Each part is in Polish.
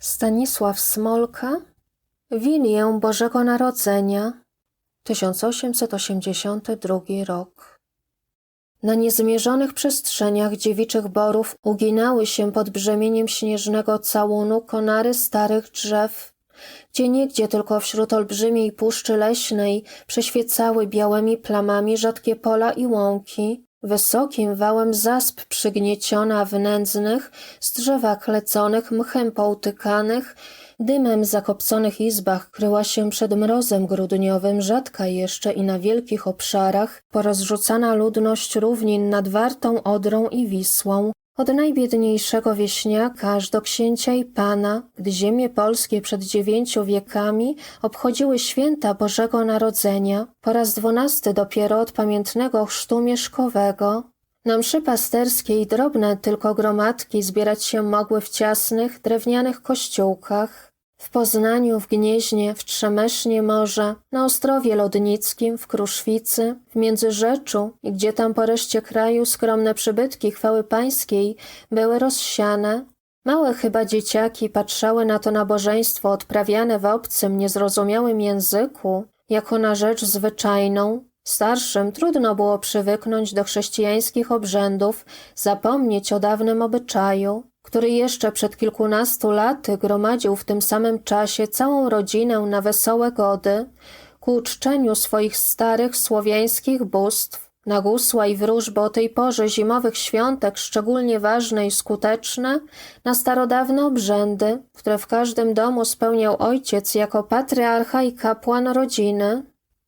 Stanisław Smolka Wilię Bożego Narodzenia 1882 rok. Na niezmierzonych przestrzeniach dziewiczych borów uginały się pod brzemieniem śnieżnego całunu konary starych drzew, gdzie niegdzie tylko wśród olbrzymiej puszczy leśnej przeświecały białymi plamami rzadkie pola i łąki, wysokim wałem zasp przygnieciona w nędznych, z drzewa kleconych, mchem poutykanych, dymem zakopconych izbach kryła się przed mrozem grudniowym rzadka jeszcze i na wielkich obszarach porozrzucana ludność równin nad Wartą, Odrą i Wisłą, od najbiedniejszego wieśniaka aż do księcia i pana, gdy ziemie polskie przed dziewięciu wiekami obchodziły święta Bożego Narodzenia, po raz dwunasty dopiero od pamiętnego chrztu mieszkowego. Na mszy pasterskiej drobne tylko gromadki zbierać się mogły w ciasnych, drewnianych kościółkach. W Poznaniu, w Gnieźnie, w Trzemesznie morza, na Ostrowie Lodnickim, w Kruszwicy, w Międzyrzeczu i gdzie tam po reszcie kraju skromne przybytki chwały pańskiej były rozsiane. Małe chyba dzieciaki patrzały na to nabożeństwo odprawiane w obcym, niezrozumiałym języku, jako na rzecz zwyczajną. Starszym trudno było przywyknąć do chrześcijańskich obrzędów, zapomnieć o dawnym obyczaju który jeszcze przed kilkunastu laty gromadził w tym samym czasie całą rodzinę na wesołe gody, ku uczczeniu swoich starych słowiańskich bóstw, na gusła i wróżby o tej porze zimowych świątek szczególnie ważne i skuteczne, na starodawne obrzędy, które w każdym domu spełniał ojciec jako patriarcha i kapłan rodziny,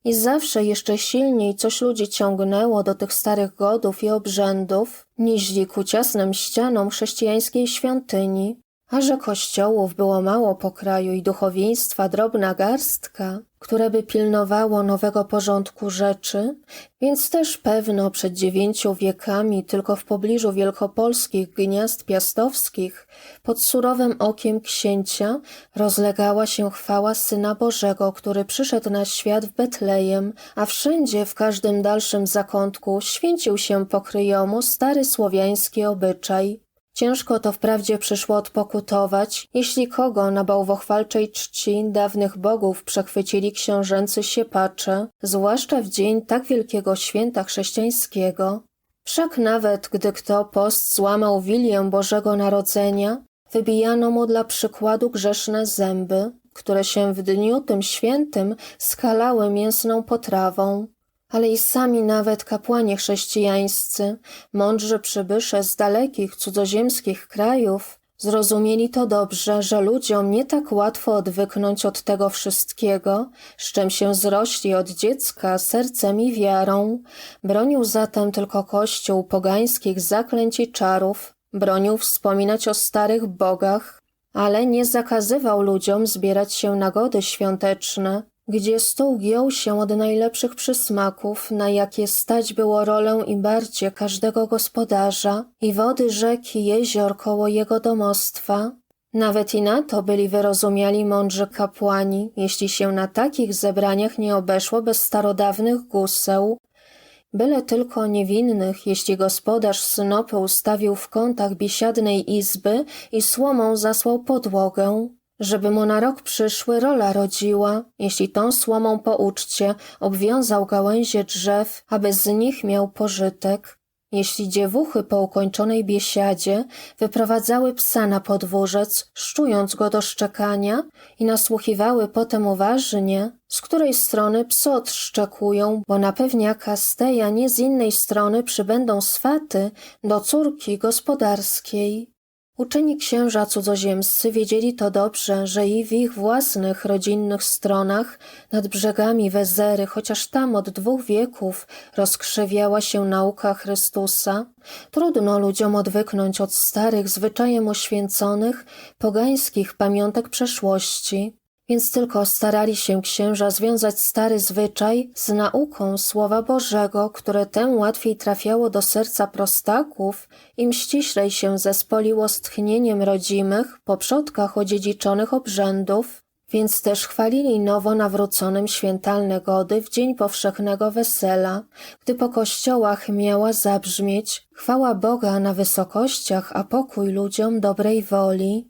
i zawsze jeszcze silniej coś ludzi ciągnęło do tych starych godów i obrzędów, niźli ku ciasnym ścianom chrześcijańskiej świątyni, a że kościołów było mało po kraju i duchowieństwa drobna garstka, które by pilnowało nowego porządku rzeczy, więc też pewno przed dziewięciu wiekami tylko w pobliżu wielkopolskich gniazd piastowskich pod surowym okiem księcia rozlegała się chwała Syna Bożego, który przyszedł na świat w Betlejem, a wszędzie w każdym dalszym zakątku święcił się pokryjomu stary słowiański obyczaj. Ciężko to wprawdzie przyszło odpokutować, jeśli kogo na bałwochwalczej czci dawnych bogów przechwycili książęcy siepacze, zwłaszcza w dzień tak wielkiego święta chrześcijańskiego. Wszak nawet gdy kto post złamał wilię Bożego Narodzenia, wybijano mu dla przykładu grzeszne zęby, które się w dniu tym świętym skalały mięsną potrawą ale i sami nawet kapłani chrześcijańscy, mądrzy przybysze z dalekich cudzoziemskich krajów, zrozumieli to dobrze, że ludziom nie tak łatwo odwyknąć od tego wszystkiego, z czym się zrośli od dziecka sercem i wiarą. Bronił zatem tylko kościół pogańskich zaklęć i czarów, bronił wspominać o starych bogach, ale nie zakazywał ludziom zbierać się na gody świąteczne, gdzie stół giął się od najlepszych przysmaków, na jakie stać było rolę i barcie każdego gospodarza i wody rzek i jezior koło jego domostwa. Nawet i na to byli wyrozumiali mądrzy kapłani, jeśli się na takich zebraniach nie obeszło bez starodawnych guseł, byle tylko niewinnych, jeśli gospodarz synopy ustawił w kątach biesiadnej izby i słomą zasłał podłogę żeby mu na rok przyszły rola rodziła, jeśli tą słomą po uczcie obwiązał gałęzie drzew, aby z nich miał pożytek, jeśli dziewuchy po ukończonej biesiadzie wyprowadzały psa na podwórzec, szczując go do szczekania i nasłuchiwały potem uważnie, z której strony psy odszczekują, bo na pewniaka steja nie z innej strony przybędą swaty do córki gospodarskiej. Uczeni księża cudzoziemscy wiedzieli to dobrze, że i w ich własnych rodzinnych stronach, nad brzegami Wezery, chociaż tam od dwóch wieków rozkrzewiała się nauka Chrystusa, trudno ludziom odwyknąć od starych, zwyczajem oświęconych, pogańskich pamiątek przeszłości, więc tylko starali się księża związać stary zwyczaj z nauką Słowa Bożego, które tem łatwiej trafiało do serca prostaków, im ściślej się zespoliło z tchnieniem rodzimych, po przodkach odziedziczonych obrzędów, więc też chwalili nowo nawróconym świętalne gody w dzień powszechnego wesela, gdy po kościołach miała zabrzmieć chwała Boga na wysokościach, a pokój ludziom dobrej woli.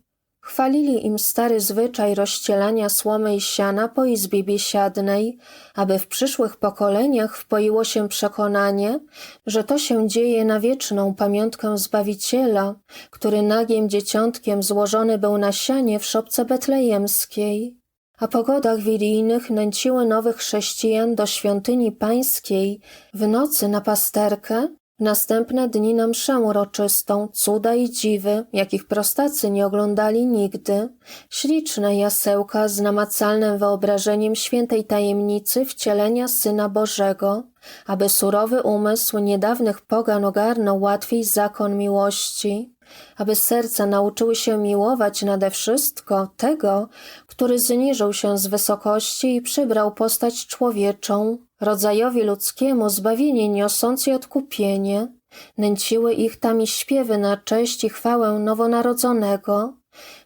Chwalili im stary zwyczaj rozścielania słomy i siana po izbie biesiadnej, aby w przyszłych pokoleniach wpoiło się przekonanie, że to się dzieje na wieczną pamiątkę Zbawiciela, który nagiem dzieciątkiem złożony był na sianie w szopce betlejemskiej. A po godach wilijnych nęciły nowych chrześcijan do świątyni pańskiej w nocy na pasterkę, następne dni na mszę uroczystą, cuda i dziwy, jakich prostacy nie oglądali nigdy, śliczne jasełka z namacalnym wyobrażeniem świętej tajemnicy wcielenia Syna Bożego, aby surowy umysł niedawnych pogan ogarnął łatwiej zakon miłości, aby serca nauczyły się miłować nade wszystko tego, który zniżył się z wysokości i przybrał postać człowieczą, rodzajowi ludzkiemu zbawienie niosąc i odkupienie. Nęciły ich tami śpiewy na cześć i chwałę nowonarodzonego,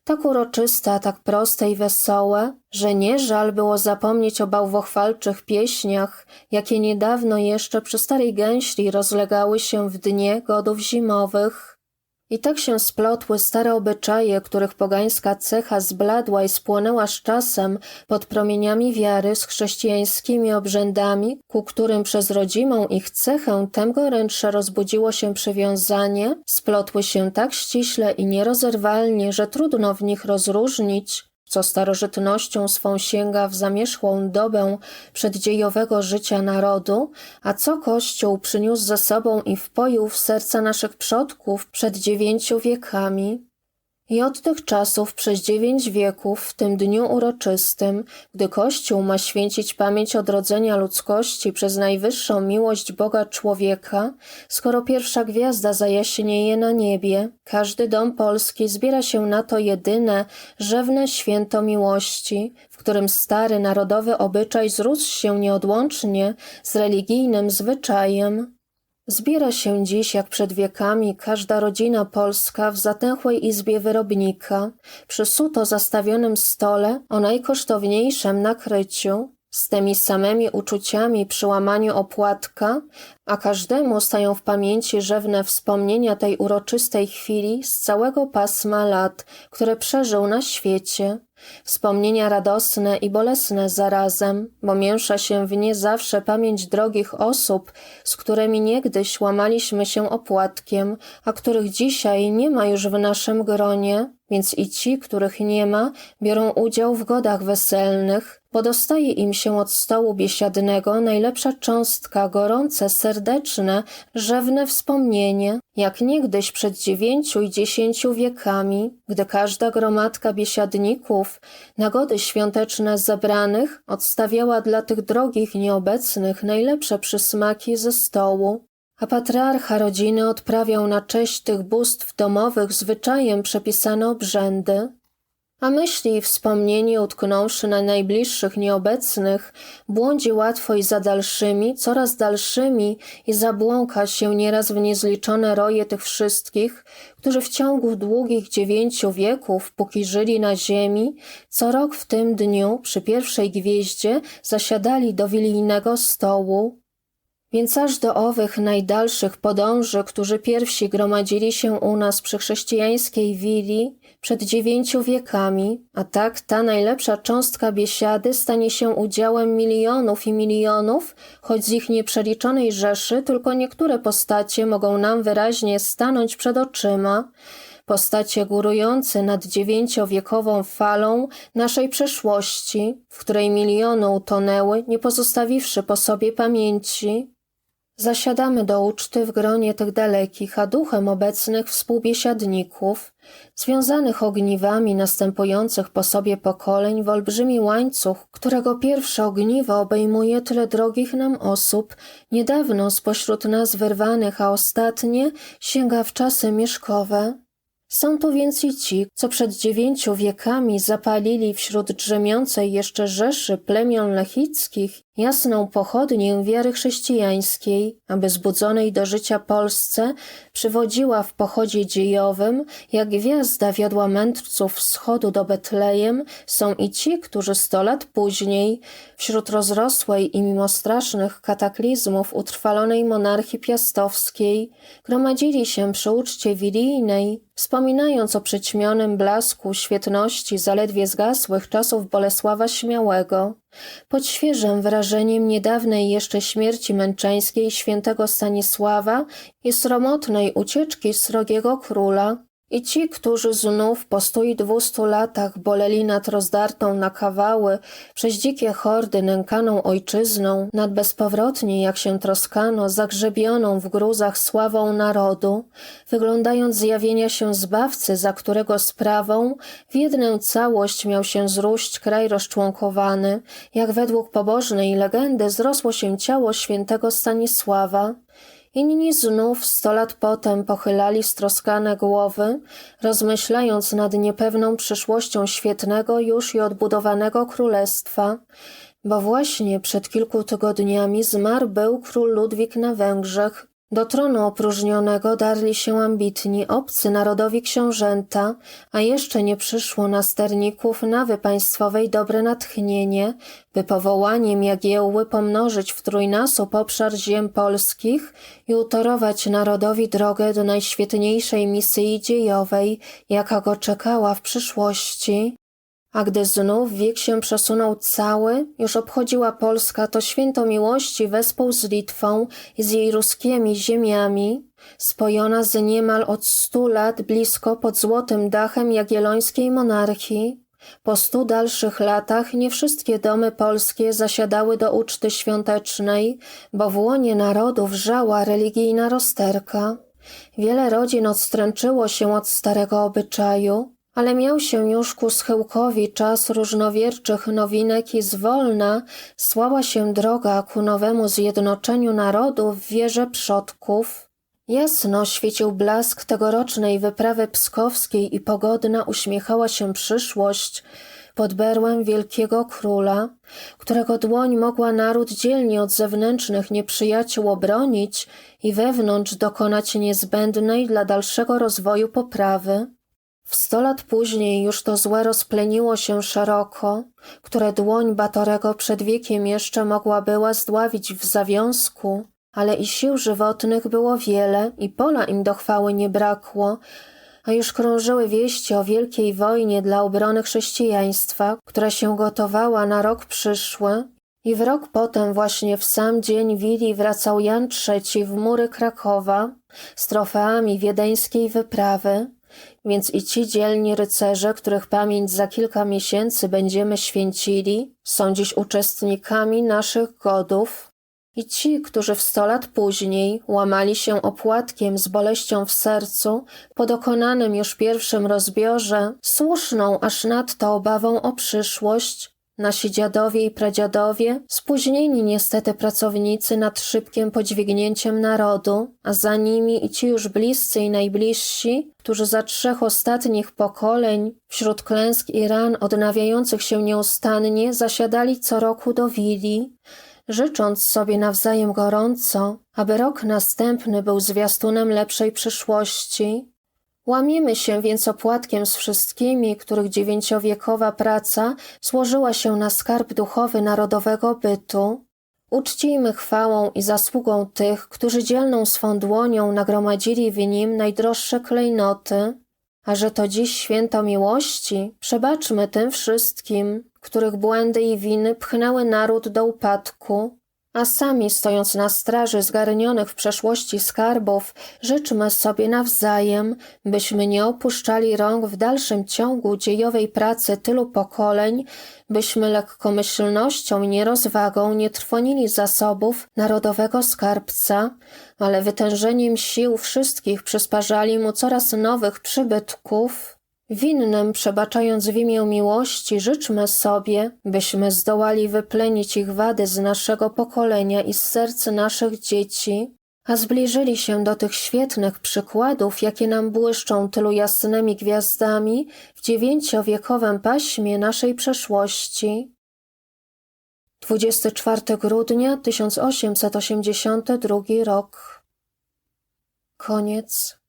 tak uroczyste, tak proste i wesołe, że nie żal było zapomnieć o bałwochwalczych pieśniach, jakie niedawno jeszcze przy starej gęśli rozlegały się w dnie godów zimowych. I tak się splotły stare obyczaje, których pogańska cecha zbladła i spłonęła z czasem pod promieniami wiary z chrześcijańskimi obrzędami, ku którym przez rodzimą ich cechę tem gorętsze rozbudziło się przywiązanie, splotły się tak ściśle i nierozerwalnie, że trudno w nich rozróżnić, co starożytnością swą sięga w zamierzchłą dobę przeddziejowego życia narodu, a co Kościół przyniósł ze sobą i wpoił w serca naszych przodków przed dziewięciu wiekami. I od tych czasów przez dziewięć wieków, w tym dniu uroczystym, gdy Kościół ma święcić pamięć odrodzenia ludzkości przez najwyższą miłość Boga człowieka, skoro pierwsza gwiazda zajaśnieje na niebie, każdy dom polski zbiera się na to jedyne, rzewne święto miłości, w którym stary narodowy obyczaj zrósł się nieodłącznie z religijnym zwyczajem. Zbiera się dziś, jak przed wiekami, każda rodzina polska w zatęchłej izbie wyrobnika, przy suto zastawionym stole o najkosztowniejszym nakryciu, z tymi samymi uczuciami przy łamaniu opłatka, a każdemu stają w pamięci rzewne wspomnienia tej uroczystej chwili z całego pasma lat, które przeżył na świecie. Wspomnienia radosne i bolesne zarazem, bo mięsza się w nie zawsze pamięć drogich osób, z którymi niegdyś łamaliśmy się opłatkiem, a których dzisiaj nie ma już w naszym gronie, więc i ci, których nie ma, biorą udział w godach weselnych, bo dostaje im się od stołu biesiadnego najlepsza cząstka, gorące, serdeczne, rzewne wspomnienie, jak niegdyś przed dziewięciu i dziesięciu wiekami, gdy każda gromadka biesiadników, nagody świąteczne zebranych, odstawiała dla tych drogich nieobecnych najlepsze przysmaki ze stołu, a patriarcha rodziny odprawiał na cześć tych bóstw domowych zwyczajem przepisane obrzędy, a myśli i wspomnienie utknąwszy na najbliższych nieobecnych, błądzi łatwo i za dalszymi, coraz dalszymi i zabłąka się nieraz w niezliczone roje tych wszystkich, którzy w ciągu długich dziewięciu wieków, póki żyli na ziemi, co rok w tym dniu przy pierwszej gwieździe zasiadali do wilijnego stołu, więc aż do owych najdalszych podąży, którzy pierwsi gromadzili się u nas przy chrześcijańskiej wili przed dziewięciu wiekami, a tak ta najlepsza cząstka biesiady stanie się udziałem milionów i milionów, choć z ich nieprzeliczonej rzeszy tylko niektóre postacie mogą nam wyraźnie stanąć przed oczyma, postacie górujące nad dziewięciowiekową falą naszej przeszłości, w której miliony utonęły, nie pozostawiwszy po sobie pamięci, Zasiadamy do uczty w gronie tych dalekich, a duchem obecnych współbiesiadników, związanych ogniwami następujących po sobie pokoleń w olbrzymi łańcuch, którego pierwsze ogniwo obejmuje tyle drogich nam osób, niedawno spośród nas wyrwanych, a ostatnie sięga w czasy mieszkowe, są to więc i ci, co przed dziewięciu wiekami zapalili wśród drzemiącej jeszcze rzeszy plemion lechickich jasną pochodnię wiary chrześcijańskiej, aby zbudzonej do życia Polsce przywodziła w pochodzie dziejowym, jak gwiazda wiodła mędrców wschodu do Betlejem, są i ci, którzy sto lat później, wśród rozrosłej i mimo strasznych kataklizmów utrwalonej monarchii piastowskiej, gromadzili się przy uczcie wilijnej, wspominając o przyćmionym blasku świetności zaledwie zgasłych czasów Bolesława Śmiałego, pod świeżym wrażeniem niedawnej jeszcze śmierci męczeńskiej świętego Stanisława i sromotnej ucieczki srogiego króla, i ci, którzy znów po stu i dwustu latach boleli nad rozdartą na kawały przez dzikie hordy nękaną ojczyzną, nad bezpowrotnie, jak się troskano, zagrzebioną w gruzach sławą narodu, wyglądając zjawienia się Zbawcy, za którego sprawą w jedną całość miał się zruść kraj rozczłonkowany, jak według pobożnej legendy zrosło się ciało świętego Stanisława, Inni znów sto lat potem pochylali stroskane głowy, rozmyślając nad niepewną przyszłością świetnego już i odbudowanego królestwa, bo właśnie przed kilku tygodniami zmarł był król Ludwik na Węgrzech, do tronu opróżnionego darli się ambitni, obcy narodowi książęta, a jeszcze nie przyszło na sterników nawy państwowej dobre natchnienie, by powołaniem Jagiełły pomnożyć w trójnasób obszar ziem polskich i utorować narodowi drogę do najświetniejszej misji dziejowej, jaka go czekała w przyszłości. A gdy znów wiek się przesunął cały, już obchodziła Polska to święto miłości wespół z Litwą i z jej ruskimi ziemiami, spojona z niemal od stu lat blisko pod złotym dachem jagiellońskiej monarchii. Po stu dalszych latach nie wszystkie domy polskie zasiadały do uczty świątecznej, bo w łonie narodu wrzała religijna rozterka. Wiele rodzin odstręczyło się od starego obyczaju, ale miał się już ku schyłkowi czas różnowierczych nowinek i zwolna słała się droga ku nowemu zjednoczeniu narodu w wierze przodków. Jasno świecił blask tegorocznej wyprawy pskowskiej i pogodna uśmiechała się przyszłość pod berłem wielkiego króla, którego dłoń mogła naród dzielnie od zewnętrznych nieprzyjaciół obronić i wewnątrz dokonać niezbędnej dla dalszego rozwoju poprawy. W sto lat później już to złe rozpleniło się szeroko, które dłoń Batorego przed wiekiem jeszcze mogła była zdławić w zawiązku, ale i sił żywotnych było wiele i pola im do chwały nie brakło, a już krążyły wieści o wielkiej wojnie dla obrony chrześcijaństwa, która się gotowała na rok przyszły i w rok potem właśnie w sam dzień Wili wracał Jan III w mury Krakowa z trofeami wiedeńskiej wyprawy, więc i ci dzielni rycerze, których pamięć za kilka miesięcy będziemy święcili, są dziś uczestnikami naszych godów. I ci, którzy w sto lat później łamali się opłatkiem z boleścią w sercu po dokonanym już pierwszym rozbiorze, słuszną aż nadto obawą o przyszłość, Nasi dziadowie i pradziadowie, spóźnieni niestety pracownicy nad szybkim podźwignięciem narodu, a za nimi i ci już bliscy i najbliżsi, którzy za trzech ostatnich pokoleń, wśród klęsk i ran odnawiających się nieustannie, zasiadali co roku do wili, życząc sobie nawzajem gorąco, aby rok następny był zwiastunem lepszej przyszłości, Łamiemy się więc opłatkiem z wszystkimi, których dziewięciowiekowa praca złożyła się na skarb duchowy narodowego bytu. Uczcijmy chwałą i zasługą tych, którzy dzielną swą dłonią nagromadzili w nim najdroższe klejnoty, a że to dziś święto miłości, przebaczmy tym wszystkim, których błędy i winy pchnęły naród do upadku, a sami stojąc na straży zgarnionych w przeszłości skarbów, życzmy sobie nawzajem, byśmy nie opuszczali rąk w dalszym ciągu dziejowej pracy tylu pokoleń, byśmy lekkomyślnością i nierozwagą nie trwonili zasobów narodowego skarbca, ale wytężeniem sił wszystkich przysparzali mu coraz nowych przybytków, Winnym, przebaczając w imię miłości, życzmy sobie, byśmy zdołali wyplenić ich wady z naszego pokolenia i z serc naszych dzieci, a zbliżyli się do tych świetnych przykładów, jakie nam błyszczą tylu jasnymi gwiazdami w dziewięciowiekowym paśmie naszej przeszłości. 24 grudnia 1882 rok. Koniec